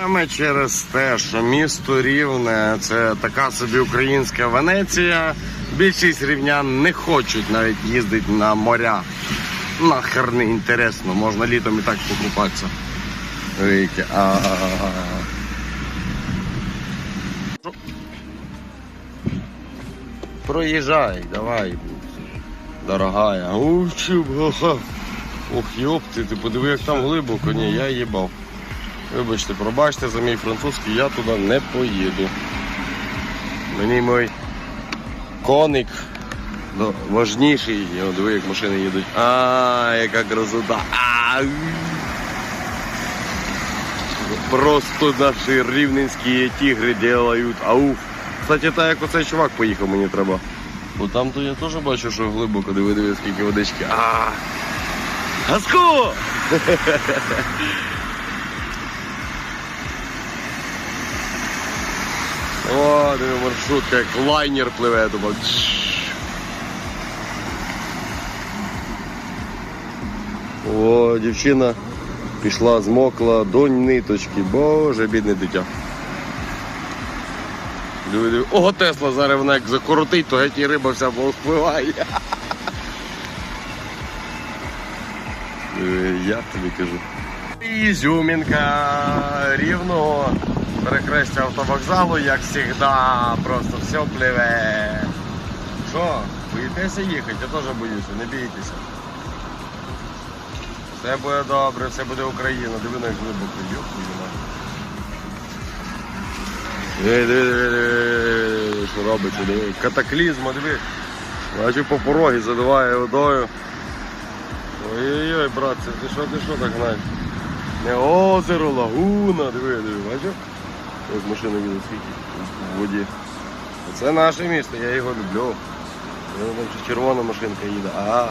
Саме через те, що місто Рівне це така собі українська Венеція. Більшість рівнян не хочуть навіть їздити на моря. Нахер не інтересно, можна літом і так покупатися. А Проїжджай, давай, дорогая. Ох, йопти, ти подиви, як там глибоко. Ні, я їбав. Вибачте, пробачте за мій французький, я туди не поїду. Мені мій коник важніший. О, диви, як машини їдуть. А, яка красота. А, Просто наші рівненські тігри делають. Ауф. Кстати, так як оцей чувак поїхав, мені треба. Бо там то я теж бачу, що глибоко диви, диви, скільки водички. А! Газку! О, маршрутка, як лайнер пливе, думав. О, дівчина пішла, змокла до ниточки. Боже, бідне дитя. Диви. Ого, Тесла зараз вона як закоротить, то геть і риба вся повпливає. Я тобі кажу. Ізюмінка рівного перехрестя автовокзалу, як завжди, просто все пливе. Що, боїтеся їхати? Я теж боюся, не бійтеся. Все буде добре, все буде Україна, диви на глибоко, йохуєна. Диви, диви, диви, диви, що робиться, диви. Катаклізм, диви. Бачу по порогі задуває водою. Ой-ой-ой, братці, ти що, ти що так знаєш? Не озеро, лагуна, диви, диви, бачиш? Ось машина їде скільки в воді. Це наше місто, я його люблю. Там ще червона машинка їде. А,